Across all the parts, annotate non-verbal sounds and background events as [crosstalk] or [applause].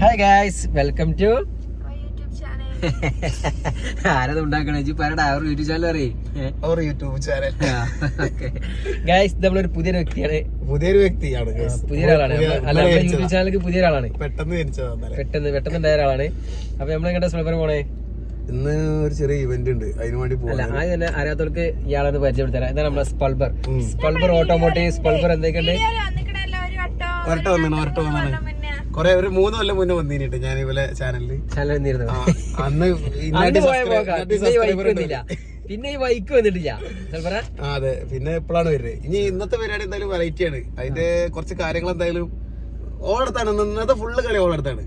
Hi guys welcome to YouTube channel ആരത് ഉണ്ടാക്കണേ? ജി പറയടാ അവർ യൂട്യൂബ് ചാനൽ അറിയേ അവർ യൂട്യൂബ് ചാനൽ ഗായ്സ് നമ്മളൊരു പുതിയൊരു വ്യക്തിയാണ്. പുതിയൊരു വ്യക്തിയാണ്. പുതിയ ഒരാളാണ് അല്ല. യൂട്യൂബ് ചാനലിലേക്ക് പുതിയ ഒരാളാണ് പെട്ടെന്ന് പെട്ടെന്ന് പെട്ടെന്ന് ഉണ്ടായ ഒരാളാണ്. അപ്പൊ നമ്മൾ എങ്ങോട്ടാ സ്ഥലപ്പരം പോണേ? ഇന്ന് ഒരു ചെറിയ ഇവന്റ് ഉണ്ട്. അതിനു വേണ്ടി അല്ല ആദ്യം തന്നെ അറിയാത്തവർക്ക് ഇയാളൊന്ന് പരിചയപ്പെടുത്തരാം. എന്താണ് നമ്മളെ സ്പൾബർ സ്പൾബർ ഓട്ടോമോട്ടീവ് സ്പൾബർ എന്തൊക്കെയുണ്ട്? ഒരട്ട വന്നാണ് ഒരട്ട വന്നാണ് കൊറേ ഒരു മൂന്ന് കൊല്ലം മുന്നേ വന്നിട്ട് ഞാൻ ഇവലെ ചാനലിൽ ചാനൽ വന്നിരുന്നു അന്ന് പിന്നെ ഈ വൈക്ക് വന്നിട്ടില്ല. അതെ. പിന്നെ എപ്പോഴാണ് വരുന്നത്? ഇനി ഇന്നത്തെ പരിപാടി എന്തായാലും വെറൈറ്റി ആണ്. അതിന്റെ കുറച്ച് കാര്യങ്ങൾ എന്തായാലും ഓളടുത്താണ്. ഇന്നത്തെ ഫുള്ള് കളി ഓളടുത്താണ്.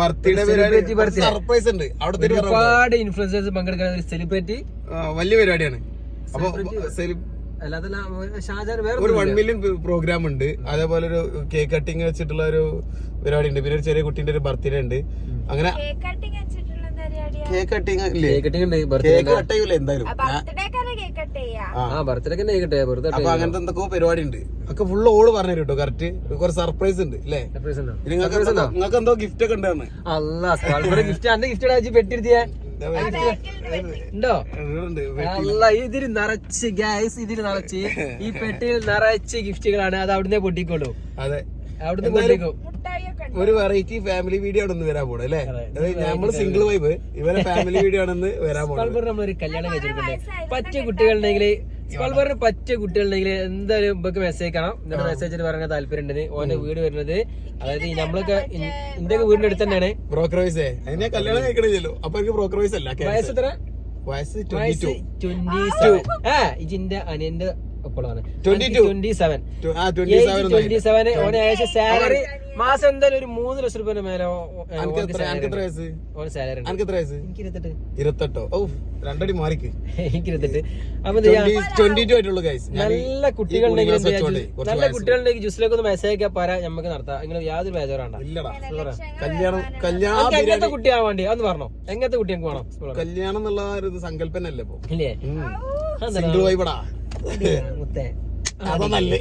ബർത്ത്ഡേ പരിപാടി സർപ്രൈസ് ഉണ്ട്. അവിടുത്തെ. ഒരുപാട് ഇൻഫ്ലുവൻസേഴ്സ് പങ്കെടുക്കുന്ന ഒരു സെലിബ്രിറ്റി വലിയ പരിപാടിയാണ്. അപ്പൊ സെലി- ഷാജാൻ വേറെ ഒരു വൺ മില്യൺ പ്രോഗ്രാം ഉണ്ട്. അതേപോലെ ഒരു കേക്ക് കട്ടിങ് വെച്ചിട്ടുള്ള ഒരു പരിപാടി ഉണ്ട്. പിന്നെ ഒരു ചെറിയ കുട്ടീന്റെ ഒരു ബർത്ത്ഡേ ഉണ്ട്. അങ്ങനെ കേക്ക് കട്ടിങ് വെച്ചിട്ടുള്ള പരിപാടിയാ? കേക്ക് കട്ടിങ് ഇല്ലേ? കേക്ക് ഉണ്ട്. ബർത്ത്ഡേ കേക്ക് കട്ട് ചെയ്യൂല എന്തായാലും? ബർത്ത്ഡേ ഒക്കെ കേക്ക് കട്ട് ആ. ബർത്ത്ഡേ ഒക്കെ കേക്കട്ടെ വെറുതെ അപ്പൊ അങ്ങനത്തെ എന്തൊക്കെയോ പരിപാടി ഉണ്ട്. ഒക്കെ ഫുൾ ഓൾ പറഞ്ഞു കേട്ടോ കറക്റ്റ് കുറച്ച് സർപ്രൈസ് ഉണ്ട് അല്ലേ നിങ്ങൾക്ക് എന്തോ- നിങ്ങൾക്ക് എന്തോ ഗിഫ്റ്റ് ഒക്കെ ഉണ്ടായിരുന്നു അല്ല ഗിഫ്റ്റ് അന്റെ ഗിഫ്റ്റ് പെട്ടിരുത്തിയേ. ഉണ്ടോ? ഉണ്ട് അല്ല ഇതിൽ നിറച്ച് ഗ്യാസ് ഇതിൽ നിറച്ച്. ഈ [laughs] പെട്ടിയിൽ നിറച്ച് ഗിഫ്റ്റുകളാണ്. അത് അവിടുന്ന് പൊട്ടിക്കോളൂ അതെ. അവിടുന്ന് പൊട്ടിക്കും? ഒരു വെറൈറ്റി ഫാമിലി വീഡിയോ ആണെന്ന് വരാൻ പോണേ അല്ലേ? അതെ. നമ്മൾ സിംഗിൾ വൈബ് ഇവരെ ഫാമിലി വീഡിയോ ആണെന്ന് വരാൻ നമ്മൾ നമ്മളൊരു കല്യാണം കഴിച്ചിട്ടുണ്ട്. പറ്റിയ കുട്ടികളുണ്ടെങ്കിൽ സ്പാൾബറിന് പറ്റിയ കുട്ടികളുണ്ടെങ്കിൽ എന്തായാലും ഇപ്പൊ മെസ്സേജ് കാണാം എന്നിട്ട് മെസ്സേജ് പറയാൻ താല്പര്യം ഉണ്ടെന്ന് ഓന്റെ വീട് വരുന്നത് അതായത് നമ്മളൊക്കെ ഇന്ത്യയ്ക്ക് വീടിന്റെ അടുത്ത് തന്നെയാണ്. ബ്രോക്കർ വയസ്സേ അതിനെ കല്യാണം കഴിക്കണില്ലല്ലോ. അപ്പൊ എനിക്ക് ബ്രോക്കർ വയസ്സ് അല്ല. വയസ്സ് എത്ര? വയസ്സ് ട്വന്റി വയസ്സ് ടു ട്വന്റി സെവൻ ആ ഇതിന്റെ അനിയന്റെ ഒപ്പളാണ് 22. Twenty twenty seven twenty seven ഓന് സാലറി മാസം എന്തായാലും ഒരു മൂന്ന് ലക്ഷം രൂപ മേലെ എനിക്ക് ഇരുപത്തെട്ട്. ഓ രണ്ടടി മാറിക്ക്. എനിക്ക് ഇരുപത്തെട്ട്. അപ്പൊ നല്ല കുട്ടികളുണ്ടെങ്കിൽ നല്ല കുട്ടികളുണ്ടെങ്കിൽ ജ്യൂസിലേക്ക് ഒന്ന് മെസ്സേജ് ഒക്കെ പറ നമുക്ക് നടത്താം. ഇങ്ങനെ യാതൊരു ബേജാറാണ്ട. ഇല്ലടാ. കല്യാണം കല്യാണം എങ്ങനത്തെ കുട്ടിയാ വേണ്ടി? അന്ന് പറഞ്ഞോ. എങ്ങനത്തെ കുട്ടി നമുക്ക് വേണം? കല്യാണം എന്നുള്ള സങ്കല്പനല്ലേ ഇപ്പൊ? ഇല്ലേ? സിംഗിൾ വൈബടാ മുത്തേ. അതാ നല്ല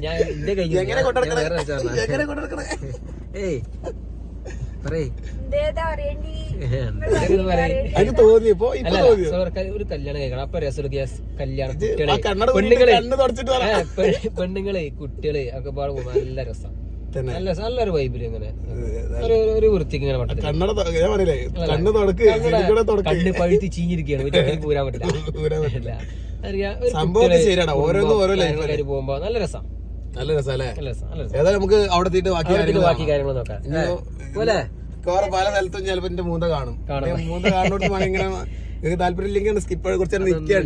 ഞാൻ എന്റെ എങ്ങനെ കൊണ്ടെടുക്കണേ എങ്ങനെ കൊണ്ടെടുക്കണേ ഏയ് എനിക്ക് ഒരു കല്യാണം കേൾക്കണം അപ്പൊ രസം ഗ്യാസ് കല്യാണം പെണ്ണുങ്ങളെ വരാം പെണ്ണുങ്ങളെ കുട്ടികളെ ഒക്കെ നല്ല രസം. തന്നെ. നല്ല നല്ലൊരു ഇങ്ങനെ. ഒരു ഒരു വൃത്തിക്ക് ഇങ്ങനെ പറ്റത്തില്ല കണ്ണട ഞാൻ പറയില്ലേ കണ്ണ് തുടക്ക് കണ്ണ് പഴുത്ത് ചീഞ്ഞിരിക്കുകയാണ്. പൂരാൻ പറ്റില്ല. [laughs] സംഭവമൊക്കെ കുട്ടികളെ ഓരോന്നും ഓരോ life പോകുമ്പോ നല്ല രസം. നല്ല രസം ഏതായാലും നമുക്ക് അവിടെ എത്തിയിട്ട് ബാക്കി കാര്യങ്ങൾ ബാക്കി കാര്യങ്ങൾ നോക്കാം. പോലെ? പല സ്ഥലത്തും ചിലപ്പോ എന്റെ മൂന്ന കാണും. മൂന്ന കാണുന്നോട്ട് ഇങ്ങനെ നിങ്ങൾക്ക് താല്പര്യം ഇല്ലെങ്കിൽ സ്കിപ്പ് കുറച്ച് നിൽക്കുകയാണ്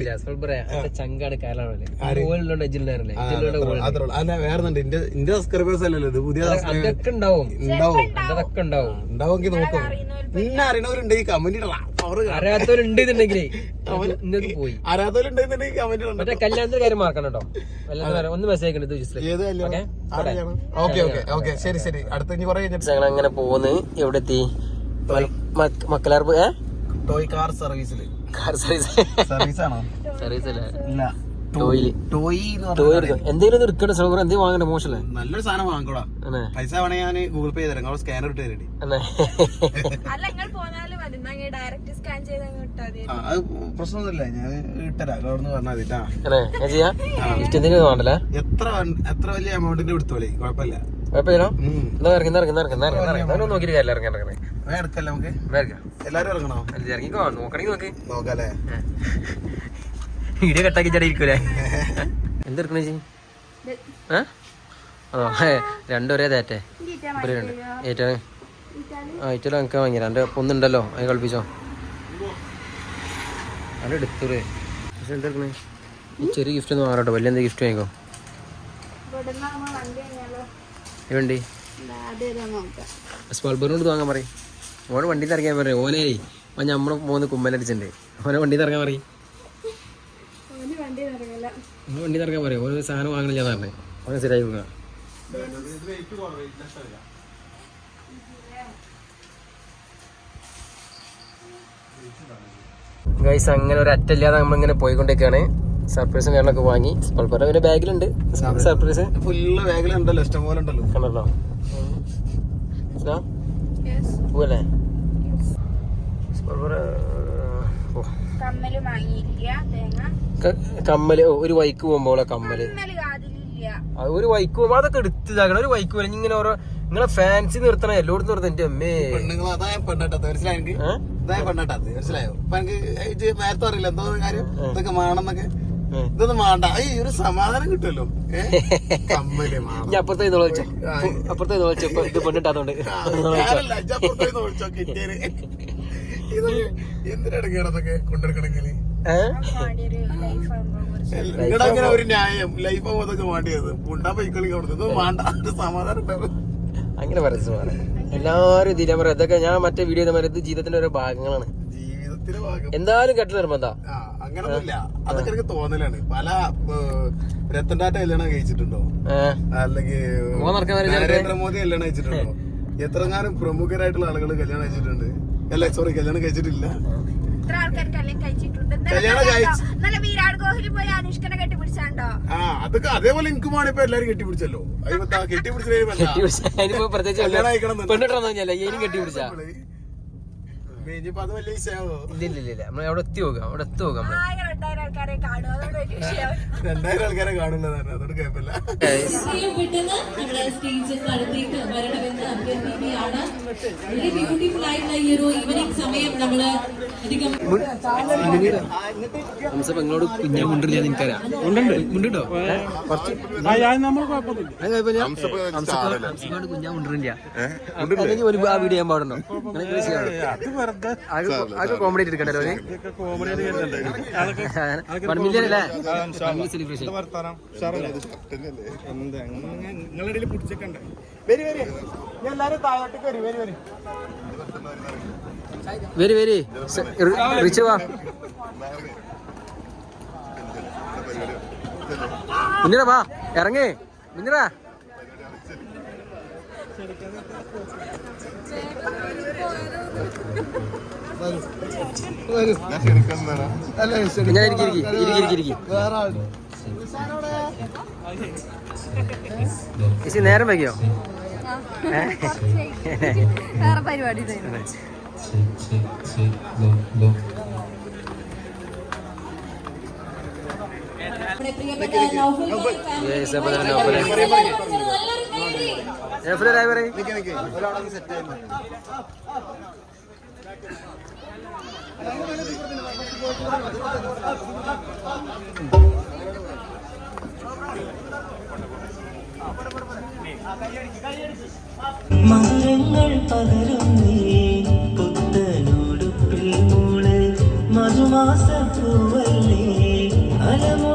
വേറെ സബ്സ്ക്രൈബേഴ്സ് അല്ലല്ലോ ഇത്. പുതിയ ഉണ്ടാവും. നോക്കും. പിന്നെ അറിയണവരുണ്ട് ഈ കമന്റ് ഇടണം. കല്യാണത്തിന്റെ കാര്യം കേട്ടോ. ഒന്ന് മെസ്സേജ് ശരി ശരി. അടുത്ത ഇനി കുറെ കഴിഞ്ഞിട്ട്. ഞങ്ങൾ അങ്ങനെ പോകുന്നു എവിടെ എത്തി ടോയ് കാർ സർവീസിൽ കാർ സർവീസ്. സർവീസ് ആണോ സർവീസ് അല്ല ഇല്ല ടോയിൽ. ടോയ് എന്തെങ്കിലും എടുക്കട്ടെ സൗകര്യം എന്തെങ്കിലും വാങ്ങണ്ടേ? മോശമല്ലേ നല്ലൊരു സാധനം വാങ്ങിക്കോടാ. പൈസ വേണേ ഞാൻ ഗൂഗിൾ പേ ചെയ്ത് തരാം സ്കാനർ ഇട്ട് തരേണ്ടി. അല്ല? നിങ്ങൾ പോന്നാലും മതി. ഡയറക്റ്റ് സ്കാൻ ചെയ്ത് അങ്ങ് ഇട്ടാ മതി. ആ അത് പ്രശ്നമൊന്നുമില്ല. ഞാൻ ഇട്ടരാ. അവിടെ പറഞ്ഞാൽ മതി എത്ര എത്ര വലിയ എമൗണ്ടിന്റെ എടുത്തോളി കുഴപ്പമില്ല. കുഴപ്പമില്ലോ ഉം. എന്നാ ഇറങ്ങി ഇറങ്ങി ഇറങ്ങി ഇറങ്ങി ഇറങ്ങി. അതൊന്നും നോക്കിയിട്ട് കാര്യമില്ല ഇറങ്ങി ഇറങ്ങി വേഗം എടുക്കല്ലേ നമുക്ക്? വേഗം എല്ലാരും ഇറങ്ങണോ? അല്ല ഇറങ്ങിക്കോ നോക്കണെങ്കിൽ നോക്ക്. നോക്കാല്ലേ? വീഡിയോ കട്ടാക്കി ചേട്ടാ ഇരിക്കൂലേ? എന്തെടുക്കണേ ചേച്ചി ഏ? അതോ ഏ രണ്ടും ഒരേ തേറ്റേ? ഒരു രണ്ട്. ഏറ്റാണ്? ആ ഏറ്റവും എനിക്ക് വാങ്ങിയ എന്റെ ഒന്നുണ്ടല്ലോ അത് കളിപ്പിച്ചോ. പക്ഷെ എന്തെടുക്കണേ ചെറിയ ഗിഫ്റ്റ് ഒന്നും ആറോട്ടോ വലിയ എന്തെങ്കിലും ഗിഫ്റ്റ് വാങ്ങിക്കോ? വണ്ടി? സ്വൽബറിനോട് വാങ്ങാൻ പറയും. ഓനെ വണ്ടി ഇറങ്ങാൻ പറയും. ഓനെ ഓൻ നമ്മളെ മൂന്ന് കുമ്മലടിച്ചിട്ടുണ്ട് ഓനെ വണ്ടി ഇറങ്ങാൻ പറയും. വണ്ടി ഇറങ്ങാൻ പറയും. ഓരോ സാധനം വാങ്ങണില്ല പറഞ്ഞേ. ഓനെ ശരിയായി പോകാം ഗൈസ് അങ്ങനെ ഒരു അറ്റല്ലാതെ നമ്മളിങ്ങനെ പോയിക്കൊണ്ടിരിക്കുകയാണ്. സർപ്രൈസും കാര്യങ്ങളൊക്കെ വാങ്ങി. പൽപ്പര പിന്നെ ബാഗിലുണ്ട്. സർപ്രൈസ്. ഫുള്ള് ബാഗിലുണ്ടല്ലോ ഇഷ്ടം പോലെ ഉണ്ടല്ലോ കണ്ടല്ലോ. പോവല്ലേ? കമ്മൽ ഒരു വൈക്ക് പോകുമ്പോളെ കമ്മൽ. ഒരു വൈക്ക് പോകുമ്പോ അതൊക്കെ എടുത്ത് ഇതാക്കണം. ഒരു വൈക്ക് പോലെ ഇങ്ങനെ ഓരോ നിങ്ങളെ ഫാൻസി നിർത്തണം. എല്ലായിടത്തും നിർത്തണം. എന്റെ അമ്മേ. പെണ്ണുങ്ങൾ അതായ പെണ്ണെട്ടത് മനസ്സിലായോ? ഇതായ പെണ്ണെട്ടത് മനസ്സിലായോ? അപ്പൊ എനിക്ക് ഇത് നേരത്തെ അറിയില്ല. എന്തോ കാര്യം? ഇതൊക്കെ വേണമെന്നൊക്കെ. ഇതൊന്നും വേണ്ട ഈ ഒരു സമാധാനം കിട്ടുമല്ലോ. അപ്പുറത്തെ അപ്പുറത്തെ ഇത് പൊന്നിട്ടാത്തോണ്ട് അങ്ങനെ ഒരു ന്യായം. ലൈഫ് ആവുമ്പോ അതൊക്കെ വേണ്ടിയത് ഉണ്ടാ പൈക്കളി കൊടുത്തത് വേണ്ട ഒരു സമാധാനം ഉണ്ടാവും. അങ്ങനെ പറയുന്നത് എല്ലാരും ഇതിലെ പറയാം. ഇതൊക്കെ ഞാൻ മറ്റേ വീഡിയോ ഇത് ജീവിതത്തിന്റെ ഓരോ ഭാഗങ്ങളാണ്. എന്തായാലും കെട്ടൽ നിർബന്ധ. ആ അങ്ങനൊന്നുമില്ല. അതൊക്കെ എനിക്ക് തോന്നലാണ്. പല രത്തൻടാറ്റ കല്യാണം കഴിച്ചിട്ടുണ്ടോ? അല്ലെങ്കിൽ? നരേന്ദ്രമോദി കല്യാണം കഴിച്ചിട്ടുണ്ടോ? എത്രങ്ങാനും പ്രമുഖരായിട്ടുള്ള ആളുകൾ കല്യാണം കഴിച്ചിട്ടുണ്ട്. അല്ല സോറി കല്യാണം കഴിച്ചിട്ടില്ല. അതൊക്കെ അതേപോലെ എനിക്ക് ഇപ്പൊ എല്ലാരും കെട്ടിപ്പിടിച്ചല്ലോ. അയ്യപ്പ കെട്ടിപ്പിടിച്ചില്ല അതിനിപ്പോ ഇല്ല ഇല്ല ഇല്ല നമ്മൾ അവിടെ എത്തി പോകാം അവിടെ എത്തി ആയിരം രണ്ടായിരം ആൾക്കാരെ കാണുന്നതാണ് അതുകൊണ്ട് കുഴപ്പമില്ല നിങ്ങളോട് കുഞ്ഞാ എനിക്കറിയാം മുണ്ടോ കുഴപ്പമില്ല. ഹംസപ്പ- ഹംസപ്പയോട് കുഞ്ഞാ മുണ്ടില്ല അല്ലെങ്കിൽ ഒരു ആ വീഡിയോ ഞാൻ പാടുണ്ടോ കോമഡി എടുക്കണ്ടല്ലോ വൺ മില്യൺ അല്ലേ സെലിബ്രേഷൻ നിങ്ങളുടെ പിടിച്ചേക്കണ്ടേ? വരി വരി. ഞാൻ എല്ലാരും താഴോട്ടേക്ക് വരും വരി വരി. വരി വരി. റിച്ച് വാ. മിന്നിറ വാ. ഇറങ്ങേ. മിന്നിറ ഞാൻ ഇരിക്കി ഇരിക്കി. ഇരിക്കി ഇരിക്കി വേറെ ചേച്ചി നേരം വൈകിയോ? വേറെ പരിപാടി സെറ്റ് മധുരങ്ങൾ പകരുന്നേ പുത്തനോടുപ്പിൽ മോൾ മധുമാസ അലമോളെ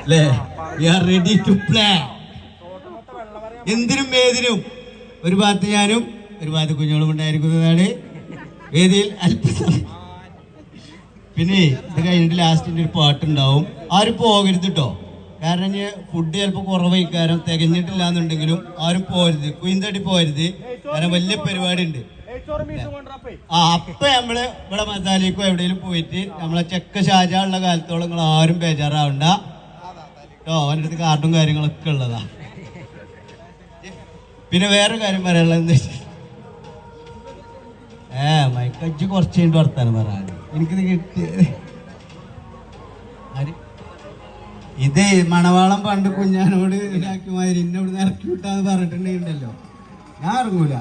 അല്ലേ? We are ready to play എന്തിനും ഏതിനും ഒരു ഭാഗത്ത് ഞാനും ഒരു ഭാഗത്ത് കുഞ്ഞോളും ഉണ്ടായിരിക്കുന്നതാണ്. വേദിയിൽ അല്പസമയം പിന്നെ ഇത് കഴിഞ്ഞിട്ട് ലാസ്റ്റിന്റെ ഒരു പാട്ടുണ്ടാവും ആരും പോകരുത് കേട്ടോ കാരണം ഫുഡ് ചിലപ്പോൾ കുറവായിക്കാരം തികഞ്ഞിട്ടില്ല എന്നുണ്ടെങ്കിലും ആരും പോരുത് കുയിന്തടി പോരുത് കാരണം വലിയ പരിപാടി ഉണ്ട് ആ അപ്പ നമ്മൾ ഇവിടെ മസാലയ്ക്കോ എവിടെയെങ്കിലും പോയിട്ട് നമ്മളെ ചെക്ക ഷാജാനുള്ള കാലത്തോളം നിങ്ങൾ ആരും ബേജാറാവണ്ട. കേട്ടോ അവന്റെ അടുത്ത് കാർഡും കാര്യങ്ങളൊക്കെ ഉള്ളതാ. പിന്നെ വേറെ കാര്യം പറയാനുള്ളത് എന്താ ഏ മൈക്കജ്ജ് കുറച്ച് കഴിഞ്ഞിട്ട് വർത്താനം പറയാൻ എനിക്കിത് കിട്ടിയത് ഇതേ മണവാളം പണ്ട് കുഞ്ഞാനോട് ഇതാക്കി മാതിരി എന്നെ ഇവിടെ ഇറക്കി വിട്ടാന്ന് പറഞ്ഞിട്ടുണ്ടെങ്കിലോ ഞാൻ ഇറങ്ങൂല.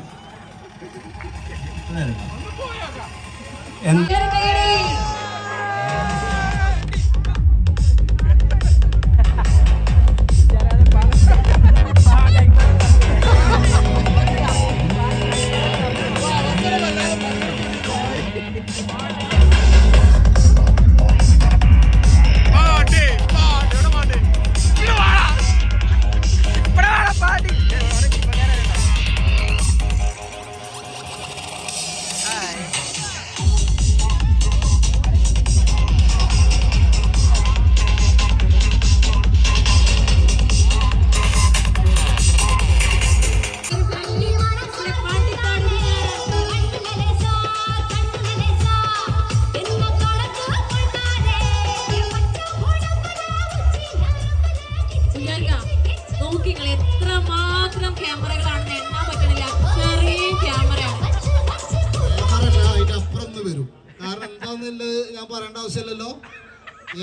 എന്താ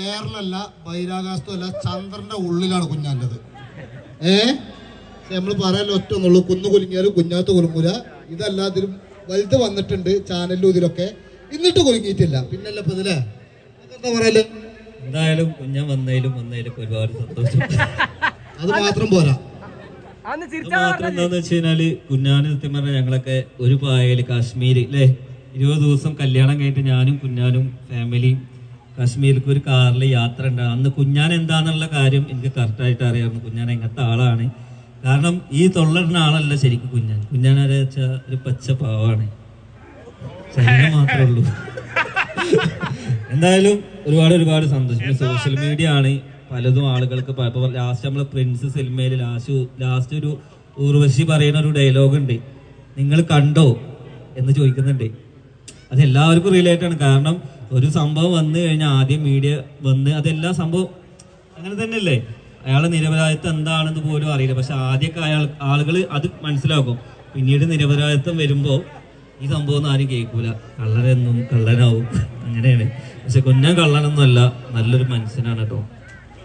എയറിലല്ല ബഹിരാകാശത്തുമല്ല ചന്ദ്രന്റെ ഉള്ളിലാണ് കുഞ്ഞാന്റെത്. ഏ? നമ്മൾ പറയാൻ ഒറ്റ ഒന്നുള്ളൂ കുന്നു കുലുങ്ങിയാലും കുഞ്ഞാത്ത് കുലുങ്ങൂല. ഇതല്ലാതിലും വലുത് വന്നിട്ടുണ്ട് ചാനലിലും ഇതിലൊക്കെ. എന്നിട്ട് കുലുങ്ങിയിട്ടില്ല. പിന്നല്ല ഇപ്പൊ ഇതിലെ? എന്താ പറയൽ? എന്തായാലും കുഞ്ഞൻ വന്നതിലും വന്നതിലും ഒരുപാട് സന്തോഷം. അത് മാത്രം പോരാ. മാത്രം എന്താന്ന് വെച്ച് കഴിഞ്ഞാൽ കുഞ്ഞാന് സത്യം പറഞ്ഞാൽ ഞങ്ങളൊക്കെ ഒരു പായൽ കാശ്മീര് അല്ലേ ഇരുപത് ദിവസം കല്യാണം കഴിഞ്ഞിട്ട് ഞാനും കുഞ്ഞാനും ഫാമിലിയും കാശ്മീരിലേക്ക് ഒരു കാറിൽ യാത്ര ഉണ്ടാകും അന്ന് കുഞ്ഞാൻ എന്താണെന്നുള്ള കാര്യം എനിക്ക് കറക്റ്റായിട്ട് അറിയാമായിരുന്നു. കുഞ്ഞാൻ എങ്ങനത്തെ ആളാണ്. കാരണം ഈ തൊള്ളിടുന്ന ആളല്ല ശരിക്കും കുഞ്ഞാൻ. കുഞ്ഞാൻ അറിയാച്ച വെച്ചാൽ ഒരു പച്ച പാവാണ്. ശരീരം മാത്രമേ ഉള്ളൂ. എന്തായാലും ഒരുപാട് ഒരുപാട് സന്തോഷം. സോഷ്യൽ മീഡിയ ആണ് പലതും ആളുകൾക്ക് ലാസ്റ്റ് നമ്മൾ പ്രിൻസ് സിനിമയിൽ ലാസ്റ്റ് ലാസ്റ്റ് ഒരു ഊർവശി പറയുന്ന ഒരു ഡയലോഗ് ഉണ്ട്. നിങ്ങൾ കണ്ടോ എന്ന് ചോദിക്കുന്നുണ്ട്. അത് എല്ലാവർക്കും റിലേറ്റ് ആണ്. കാരണം ഒരു സംഭവം വന്നു കഴിഞ്ഞാൽ ആദ്യം മീഡിയ വന്ന് അതെല്ലാ സംഭവം അങ്ങനെ തന്നെയല്ലേ? അയാളെ നിരപരാധിത്വം എന്താണെന്ന് പോലും അറിയില്ല. പക്ഷെ ആദ്യമൊക്കെ അയാൾ ആളുകൾ അത് മനസ്സിലാക്കും. പിന്നീട് നിരപരാധിത്വം വരുമ്പോൾ ഈ സംഭവം ഒന്നും ആരും കേൾക്കൂല. കള്ളനെന്നും കള്ളനാവും. അങ്ങനെയാണ്. പക്ഷെ കുഞ്ഞാൻ കള്ളനൊന്നുമല്ല നല്ലൊരു മനുഷ്യനാണ് കേട്ടോ.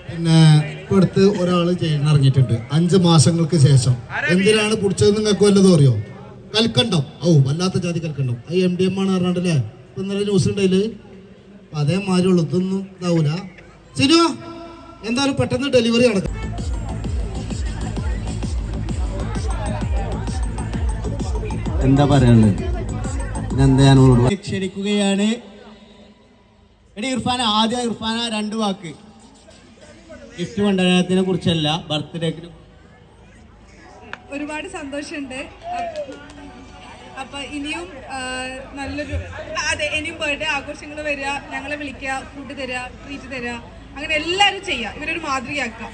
പിന്നെ ഇപ്പൊ അടുത്ത് ഒരാൾ ചെയ്യുന്ന ഇറങ്ങിയിട്ടുണ്ട്. അഞ്ച് മാസങ്ങൾക്ക് ശേഷം. എന്തിനാണ് പിടിച്ചത് നിങ്ങൾക്ക് വല്ലതും അറിയോ? കൽക്കണ്ടം? ഓ വല്ലാത്ത ജാതി കൽക്കണ്ടം? അത് എം ഡി എം ആണ് പറഞ്ഞിട്ടല്ലേ ഇപ്പൊ ഇന്നലെ ന്യൂസ് ഉണ്ടായില്ലേ അതേ അതേമാതിരി ഉള്ളു ഇതൊന്നും ഇതാവൂല. സിനിമ എന്തായാലും പെട്ടെന്ന് ഡെലിവറി നടക്കും. എന്താ പറയാനുള്ളത് ക്ഷണിക്കുകയാണ്. എടി ഇർഫാന ആദ്യം ഇർഫാന രണ്ട് വാക്ക്. ഗിഫ്റ്റ് മണ്ഡലത്തിനെ കുറിച്ചല്ല ബർത്ത്ഡേക്ക് ഒരുപാട് സന്തോഷമുണ്ട്. അപ്പൊ ഇനിയും നല്ലൊരു അതെ ഇനിയും ബർത്ത്ഡേ ആഘോഷങ്ങൾ വരിക ഞങ്ങളെ വിളിക്കുക ഫുഡ് തരിക ട്രീറ്റ് തരിക അങ്ങനെ എല്ലാവരും ചെയ്യുക. ഇവരൊരു മാതൃകയാക്കുക.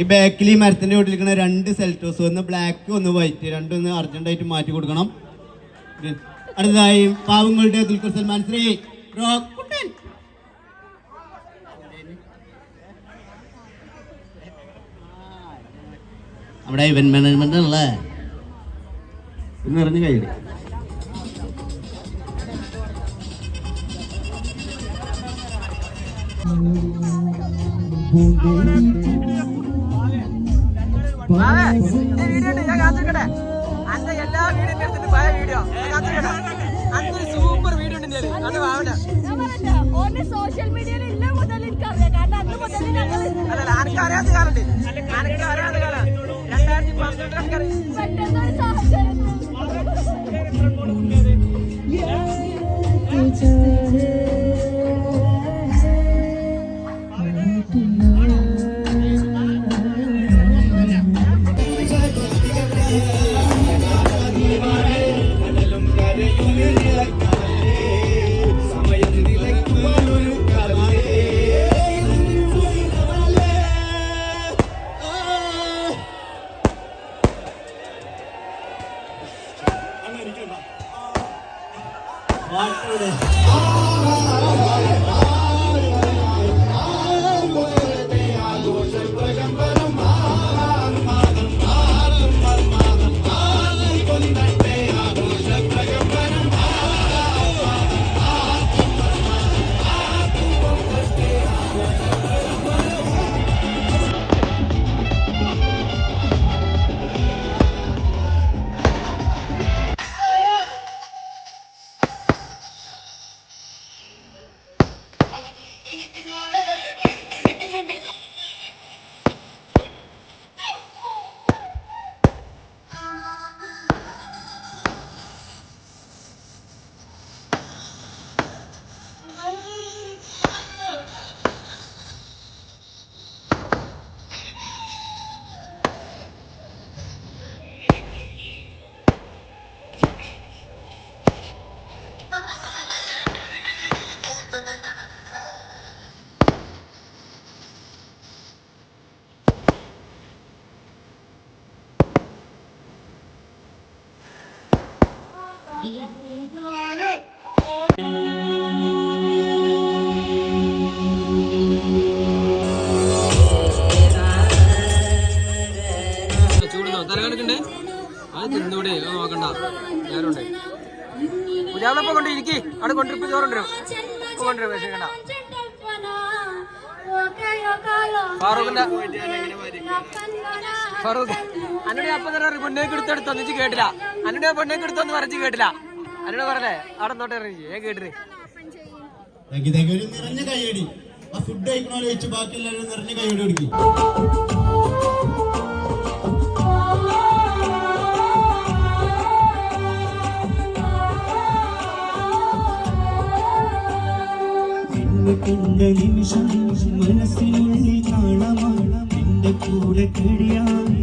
ഈ ബാക്കിൽ ഈ മരത്തിന്റെ വീട്ടിലിരിക്കുന്ന രണ്ട് സെൽറ്റോസ് ഒന്ന് ബ്ലാക്ക് ഒന്ന് വൈറ്റ് രണ്ടും ഒന്ന് അർജന്റായിട്ട് മാറ്റി കൊടുക്കണം. അടുത്തതായി പാവങ്ങളുടെ ദുൽഖർ സൽമാൻ ശ്രീ. റോക്കുട്ടൻ അവിടെ ഇവന്റ് മാനേജ്മെന്റ് ഉള്ളേ ഇന്ന് എറിഞ്ഞ് അന്നൊരു സൂപ്പർ വീഡിയോ ഉണ്ട് ഇതിൽ. അത് വാങ്ങണ്ട സോഷ്യൽ മീഡിയയിൽ ഇല്ല മുതൽ എനിക്കറിയാം കാരണം അന്ന് മുതൽ അറിയാത്ത കാലുണ്ട് അറിയാത്ത കാലാണ് Thank you. തിന്നൂടെ നോക്കണ്ട ഞാനുണ്ട്. പുതിയാളെപ്പോ കൊണ്ട് ഇരിക്കി. അവിടെ കൊണ്ടിരിപ്പ് ചോറുണ്ടോ ഇപ്പൊ കൊണ്ടുവരും. പക്ഷേ കണ്ട? ഫാറൂഖിന്റെ ഫാറൂഖ് അന്നോട് അപ്പൊ തന്നെ പൊന്നേക്ക് എടുത്തെടുത്ത് ഒന്നിച്ച് കേട്ടില്ല. അന്നോട് പെണ്ണെ കൊടുത്തോന്ന് എടുത്തൊന്ന് പറഞ്ഞു കേട്ടില്ല. അനുടെ പറഞ്ഞേ അവിടെ നോട്ടെ ഞാൻ നിറഞ്ഞ കൈയടി ആ ഫുഡ് വെച്ച് ബാക്കി എല്ലാവരും നിറഞ്ഞ കൈയടി കൊടുക്കും എന്നെ കണ്ട നിമിഷം മനസ്സിനുള്ളിൽ താളമാണ് എന്റെ കൂടെ കഴിയാൻ ഉള്ളിൽ